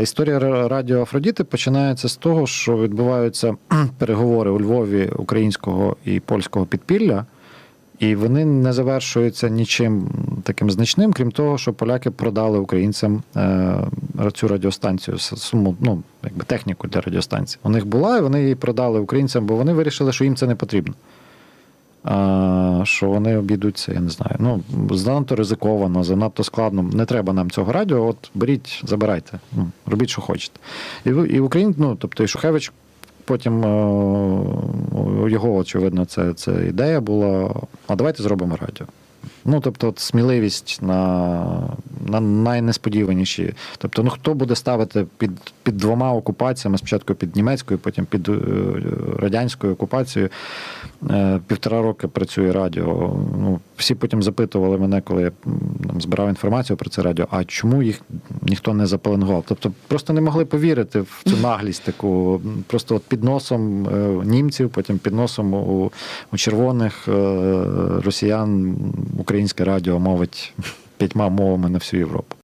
Історія радіо Афродіти починається з того, що відбуваються переговори у Львові українського і польського підпілля, і вони не завершуються нічим таким значним, крім того, що поляки продали українцям е, цю радіостанцію, суму, ну, якби техніку для радіостанції. У них була, і вони її продали українцям, бо вони вирішили, що їм це не потрібно. Що вони обійдуться, я не знаю. Ну, занадто ризиковано, занадто складно. Не треба нам цього радіо. От беріть, забирайте. Ну, робіть, що хочете. І, і Україн, ну, тобто і Шухевич потім е, його, очевидно, це, це ідея була. А давайте зробимо радіо. Ну, тобто, от сміливість на, на найнесподіваніші. Тобто, ну хто буде ставити під, під двома окупаціями, спочатку під німецькою, потім під е, радянською окупацією. Е, Півтора роки працює радіо. Ну, всі потім запитували мене, коли я там, збирав інформацію про це радіо, а чому їх ніхто не запеленгував? Тобто просто не могли повірити в цю наглість таку. Просто от під носом е, німців, потім під носом у, у червоних росіян українське радіо мовить п'ятьма мовами на всю Європу.